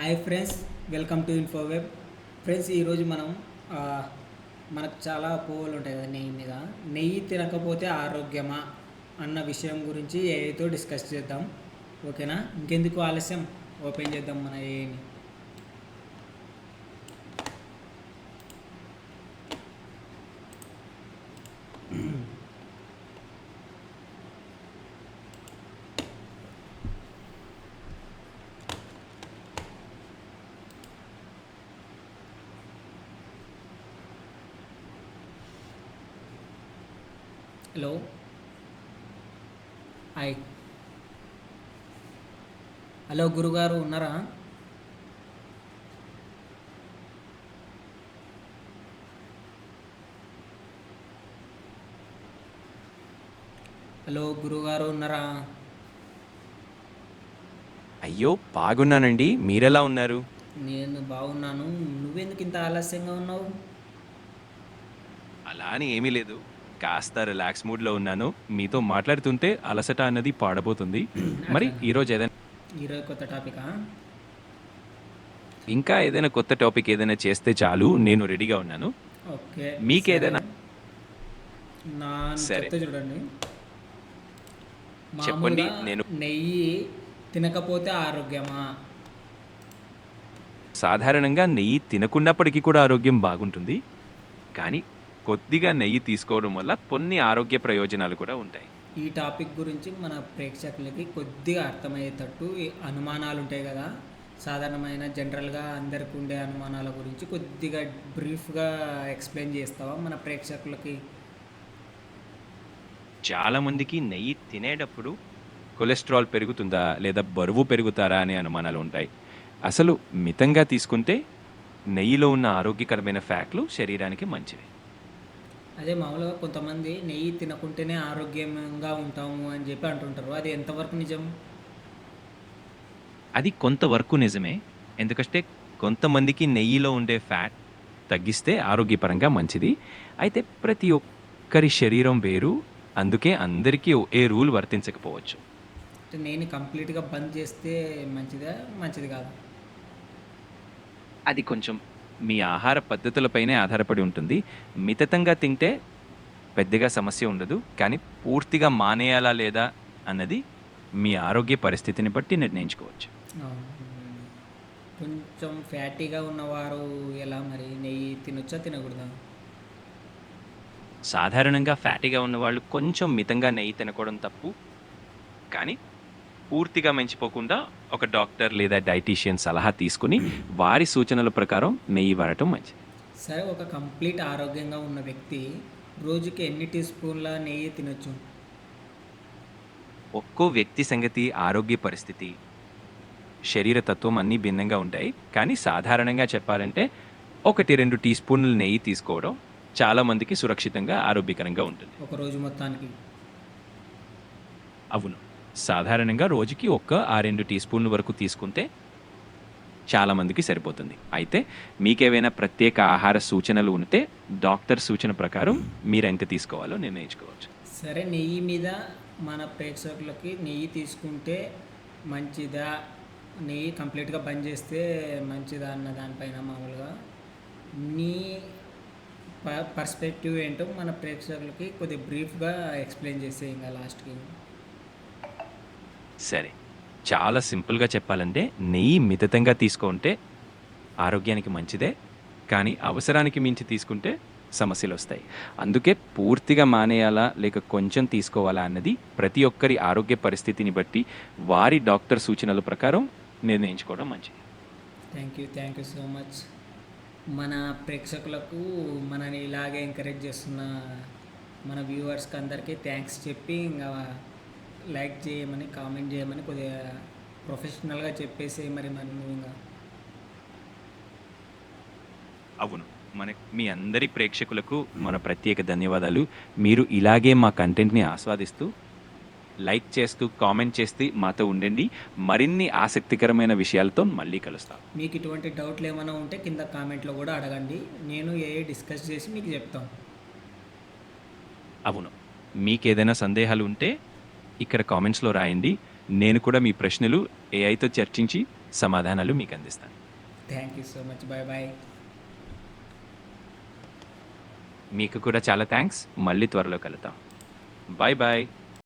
Hi friends welcome to Infoweb friends ఈరోజు మనం మనకు చాలా పువ్వులు ఉంటాయి కదా నెయ్యి మీద. నెయ్యి తినకపోతే ఆరోగ్యమా అన్న విషయం గురించి ఏఐతో డిస్కస్ చేద్దాం. ఓకేనా? ఇంకెందుకు ఆలస్యం? ఓపెన్ చేద్దాం మన ఏఐని. హలో. హాయ్. హలో గురుగారు ఉన్నారా? హలో గురుగారు ఉన్నారా? అయ్యో బాగున్నానండి. మీరెలా ఉన్నారు? నేను బాగున్నాను. నువ్వెందుకు ఇంత ఆలస్యంగా ఉన్నావు? అలా అని ఏమీ లేదు. కాస్త రిలాక్స్ మూడ్లో ఉన్నాను మీతో మాట్లాడుతుంటే అలసట అన్నది పాడబోతుంది మరి ఈరోజు ఏదైనా ఈరోజు కొత్త టాపికా ఇంకా ఏదైనా కొత్త టాపిక్ ఏదైనా చేస్తే చాలు నేను రెడీగా ఉన్నాను ఓకే మీకేదైనా? సరే. నా సరే. చెప్తే చూడండి చెప్పండి, మామూలుగా నేను- నెయ్యి తినకపోతే ఆరోగ్యమా సాధారణంగా నెయ్యి తినకున్నప్పటికీ కూడా ఆరోగ్యం బాగుంటుంది కానీ కొద్దిగా నెయ్యి తీసుకోవడం వల్ల కొన్ని ఆరోగ్య ప్రయోజనాలు కూడా ఉంటాయి. ఈ టాపిక్ గురించి మన ప్రేక్షకులకి కొద్దిగా అర్థమయ్యేటట్టు అనుమానాలు ఉంటాయి కదా. సాధారణమైన జనరల్గా అందరికి ఉండే అనుమానాల గురించి కొద్దిగా బ్రీఫ్గా ఎక్స్ప్లెయిన్ చేస్తావా మన ప్రేక్షకులకి? చాలా మందికి నెయ్యి తినేటప్పుడు కొలెస్ట్రాల్ పెరుగుతుందా లేదా బరువు పెరుగుతారా అనే అనుమానాలు ఉంటాయి అసలు మితంగా తీసుకుంటే నెయ్యిలో ఉన్న ఆరోగ్యకరమైన ఫ్యాక్ట్లు శరీరానికి మంచివి. అదే మామూలుగా కొంతమంది నెయ్యి తినకుంటేనే ఆరోగ్యంగా ఉంటాము అని చెప్పి అంటుంటారు. అది ఎంతవరకు నిజం? అది కొంతవరకు నిజమే. ఎందుకంటే కొంతమందికి నెయ్యిలో ఉండే ఫ్యాట్ తగ్గిస్తే ఆరోగ్యపరంగా మంచిది. అయితే ప్రతి ఒక్కరి శరీరం వేరు. అందుకే అందరికీ ఏ రూల్ వర్తించకపోవచ్చు. అంటే నేను కంప్లీట్గా బంద్ చేస్తే మంచిదా? మంచిది కాదు? అది కొంచెం మీ ఆహార పద్ధతులపైనే ఆధారపడి ఉంటుంది. మితతంగా తింటే పెద్దగా సమస్య ఉండదు. కానీ పూర్తిగా మానేయాలా లేదా అన్నది మీ ఆరోగ్య పరిస్థితిని బట్టి నిర్ణయించుకోవచ్చు. కొంచెం ఫ్యాటీగా ఉన్నవారు ఎలా మరి? నెయ్యి తినొచ్చా తినకూడదా? సాధారణంగా ఫ్యాటీగా ఉన్న వాళ్ళు కొంచెం మితంగా నెయ్యి తినకూడడం తప్పు. కానీ పూర్తిగా మించిపోకుండా ఒక డాక్టర్ లేదా డైటీషియన్ సలహా తీసుకుని వారి సూచనల ప్రకారం నెయ్యి వాడటం మంచిది. సరే ఒక కంప్లీట్ ఆరోగ్యంగా ఉన్న వ్యక్తి రోజుకి ఎన్ని టీ స్పూన్ల నెయ్యి తినొచ్చు? ఒక్కో వ్యక్తి సంగతి ఆరోగ్య పరిస్థితి శరీర తత్వం అన్నీ భిన్నంగా ఉంటాయి. కానీ సాధారణంగా చెప్పాలంటే ఒకటి రెండు టీ స్పూన్ల నెయ్యి తీసుకోవడం చాలా మందికి సురక్షితంగా ఆరోగ్యకరంగా ఉంటుంది. ఒక రోజు మొత్తానికి. అవును. సాధారణంగా రోజుకి ఒక్క ఆ రెండు టీ స్పూన్ల వరకు తీసుకుంటే చాలామందికి సరిపోతుంది. అయితే మీకేవైనా ప్రత్యేక ఆహార సూచనలు ఉంటే డాక్టర్ సూచన ప్రకారం మీరు ఎంత తీసుకోవాలో నిర్ణయించుకోవచ్చు. సరే నెయ్యి మీద మన ప్రేక్షకులకి నెయ్యి తీసుకుంటే మంచిదా? నెయ్యి కంప్లీట్గా బంద్ చేస్తే మంచిదా అన్న దానిపైన మామూలుగా? నీ ప పర్స్పెక్టివ్ ఏంటో మన ప్రేక్షకులకి కొద్దిగా బ్రీఫ్గా ఎక్స్ప్లెయిన్ చేసేయంగా లాస్ట్కి. సరే. చాలా సింపుల్గా చెప్పాలంటే నెయ్యి మితతంగా తీసుకుంటే ఆరోగ్యానికి మంచిదే కానీ అవసరానికి మించి తీసుకుంటే సమస్యలు వస్తాయి అందుకే పూర్తిగా మానేయాలా లేక కొంచెం తీసుకోవాలా అన్నది ప్రతి ఒక్కరి ఆరోగ్య పరిస్థితిని బట్టి వారి డాక్టర్ సూచనల ప్రకారం నిర్ణయించుకోవడం మంచిది. Thank you thank you so much మన ప్రేక్షకులకు మనని ఇలాగే ఎంకరేజ్ చేస్తున్న మన వ్యూవర్స్కి అందరికీ థ్యాంక్స్ చెప్పి ఇంకా లైక్ చేయమని కామెంట్ చేయమని కొద్దిగా ప్రొఫెషనల్గా చెప్పేసి మరి మరి నువ్వు ఇంకా. అవును. మన మీ అందరి ప్రేక్షకులకు మన ప్రత్యేక ధన్యవాదాలు. మీరు ఇలాగే మా కంటెంట్ని ఆస్వాదిస్తూ లైక్ చేస్తూ కామెంట్ చేస్తూ మాతో ఉండండి. మరిన్ని ఆసక్తికరమైన విషయాలతో మళ్ళీ కలుస్తాం. మీకు ఇటువంటి డౌట్లు ఏమైనా ఉంటే కింద కామెంట్లో కూడా అడగండి. నేను ఏ డిస్కస్ చేసి మీకు చెప్తాం. అవును. మీకేదైనా సందేహాలు ఉంటే ఇక్కడ కామెంట్స్లో రాయండి. నేను కూడా మీ ప్రశ్నలు ఏఐతో చర్చించి సమాధానాలు మీకు అందిస్తాను. Thank you so much bye bye మీకు కూడా చాలా థ్యాంక్స్ మళ్ళీ త్వరలో కలుద్దాం. Bye bye